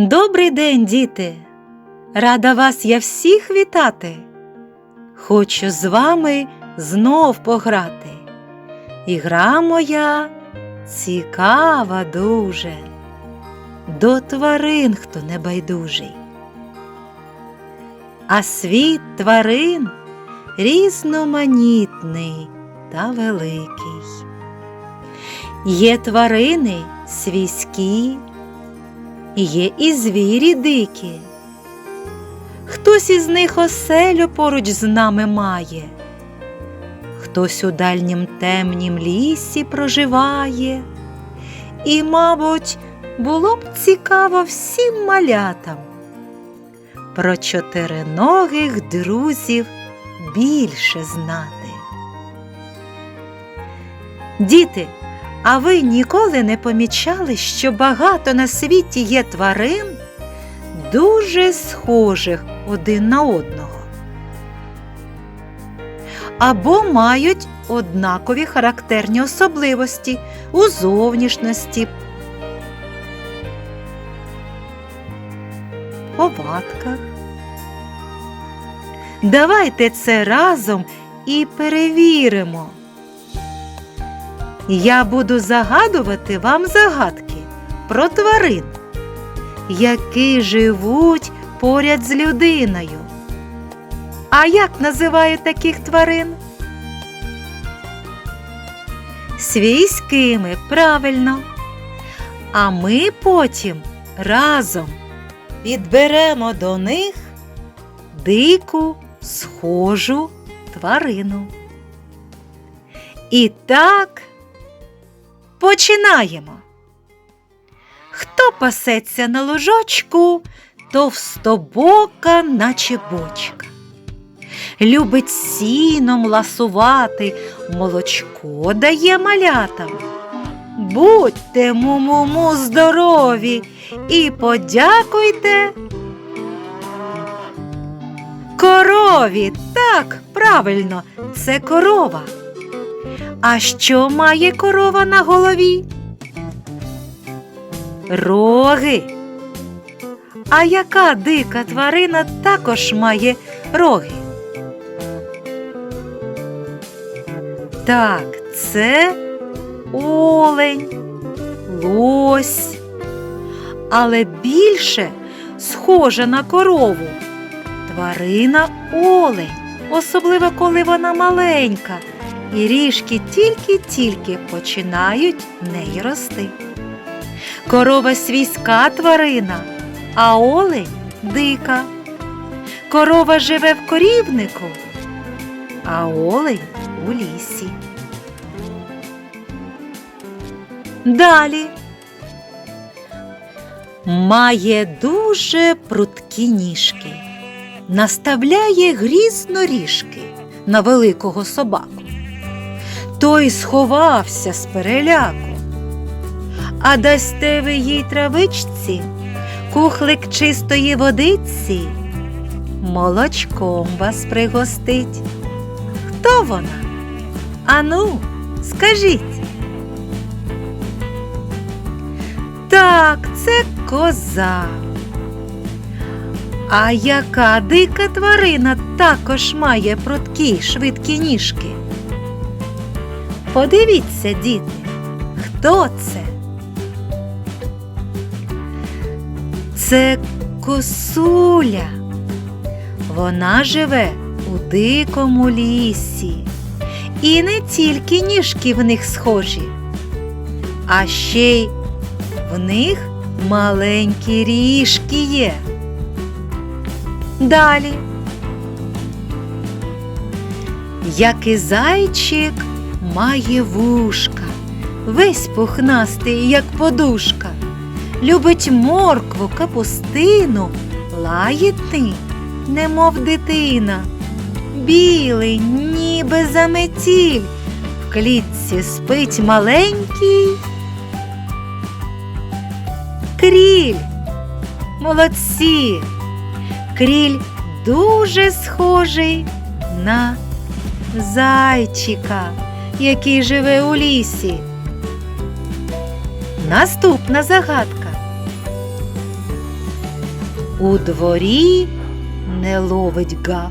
Добрий день, діти! Рада вас я всіх вітати. Хочу з вами знов пограти. І гра моя цікава дуже. До тварин хто не байдужий. А світ тварин різноманітний та великий. Є тварини свійські, є і звірі дикі. Хтось із них оселю поруч з нами має, хтось у дальнім темнім лісі проживає, і, мабуть, було б цікаво всім малятам про чотириногих друзів більше знати. Діти, а ви ніколи не помічали, що багато на світі є тварин, дуже схожих один на одного? Або мають однакові характерні особливості у зовнішності, повадках. Давайте це разом і перевіримо. Я буду загадувати вам загадки про тварин, які живуть поряд з людиною. А як називають таких тварин? Свійськими, правильно. А ми потім разом підберемо до них дику схожу тварину. І так починаємо. Хто пасеться на ложочку, товстобока, наче бочка. Любить сіном ласувати, молочко дає малятам. Будьте му-му-му здорові і подякуйте. Корові, так, правильно, це корова. А що має корова на голові? Роги. А яка дика тварина також має роги? Так, це олень, лось, але більше схожа на корову. Тварина олень, особливо коли вона маленька, і ріжки тільки-тільки починають неї рости. Корова свійська тварина, а олень дика. Корова живе в корівнику, а олень у лісі. Далі має дуже прудкі ніжки, наставляє грізно ріжки на великого собаку. Той сховався з переляку. А дасте ви їй травичці, кухлик чистої водиці, молочком вас пригостить. Хто вона? Ану, скажіть. Так, це коза. А яка дика тварина також має прудкі швидкі ніжки? Подивіться, діти, хто це? Це косуля. Вона живе у дикому лісі. І не тільки ніжки в них схожі, а ще й в них маленькі ріжки є. Далі. Як і зайчик має вушка, весь пухнастий, як подушка, любить моркву, капустину, лаєтний, немов дитина, білий, ніби заметіль, в клітці спить маленький. Кріль. Молодці. Кріль дуже схожий на зайчика, який живе у лісі. Наступна загадка. У дворі не ловить гав.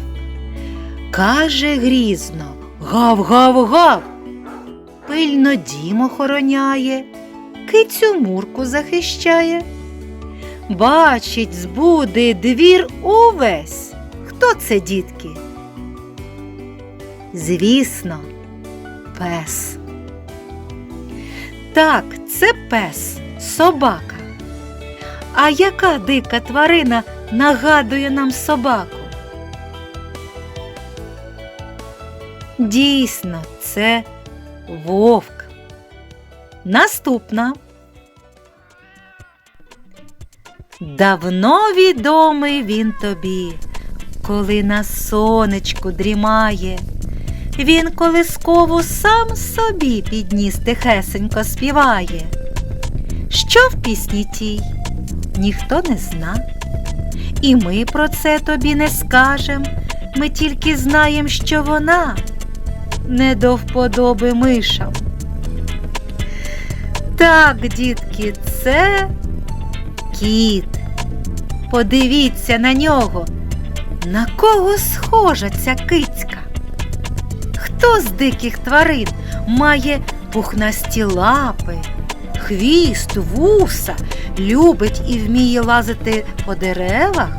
Каже грізно гав, гав, гав. Пильно дім охороняє, кицю мурку захищає. Бачить, збуди двір увесь. Хто це, дітки? Звісно, пес. Так, це пес, собака. А яка дика тварина нагадує нам собаку? Дійсно, це вовк. Наступна. Давно відомий він тобі, коли на сонечку дрімає. Він колискову сам собі підніс тихесенько співає. Що в пісні тій, ніхто не зна. І ми про це тобі не скажем. Ми тільки знаємо, що вона не до вподоби мишам. Так, дітки, це кіт. Подивіться на нього. На кого схожа ця кицька? Хто з диких тварин має пухнасті лапи, хвіст, вуса, любить і вміє лазити по деревах?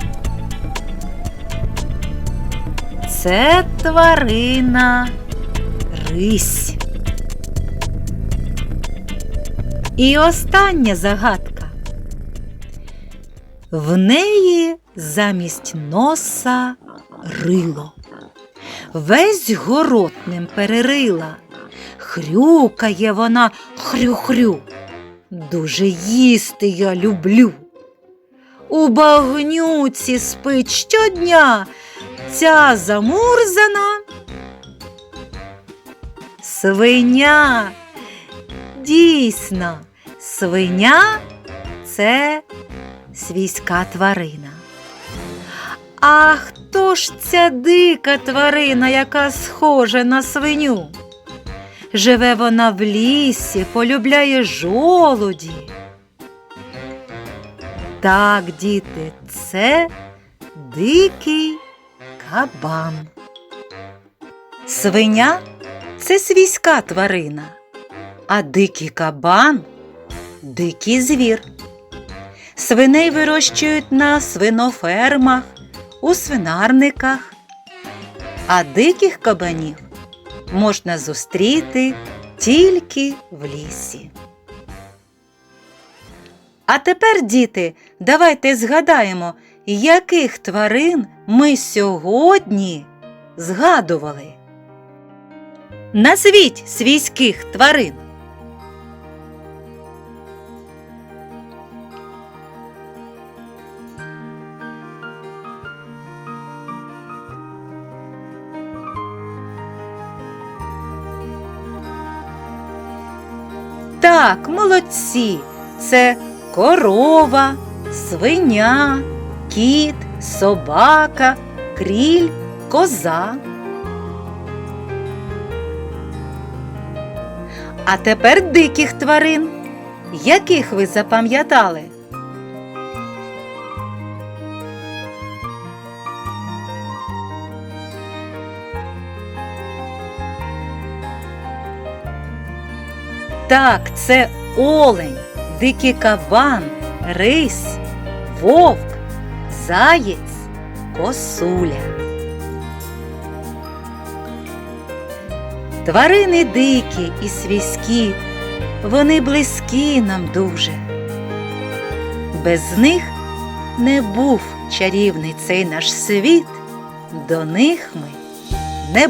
Це тварина рись. І остання загадка. В неї замість носа рило. Весь город ним перерила. Хрюкає вона хрю-хрю. Дуже їсти я люблю. У багнюці спить щодня ця замурзана. Свиня. Дійсно, свиня це свійська тварина. А хто ж ця дика тварина, яка схожа на свиню? Живе вона в лісі, полюбляє жолуді. Так, діти, це дикий кабан. Свиня це свійська тварина, а дикий кабан дикий звір. Свиней вирощують на свинофермах, у свинарниках, а диких кабанів можна зустріти тільки в лісі. А тепер, діти, давайте згадаємо, яких тварин ми сьогодні згадували. Назвіть свійських тварин. Так, молодці. Це корова, свиня, кіт, собака, кріль, коза. А тепер диких тварин. Яких ви запам'ятали? Так, це олень, дикий кабан, рись, вовк, заєць, косуля. Тварини дикі і свійські, вони близькі нам дуже. Без них не був чарівний цей наш світ, до них ми не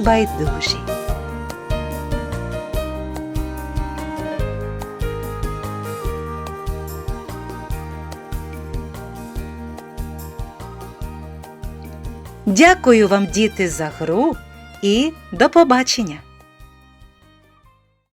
Дякую вам, діти, за гру і до побачення!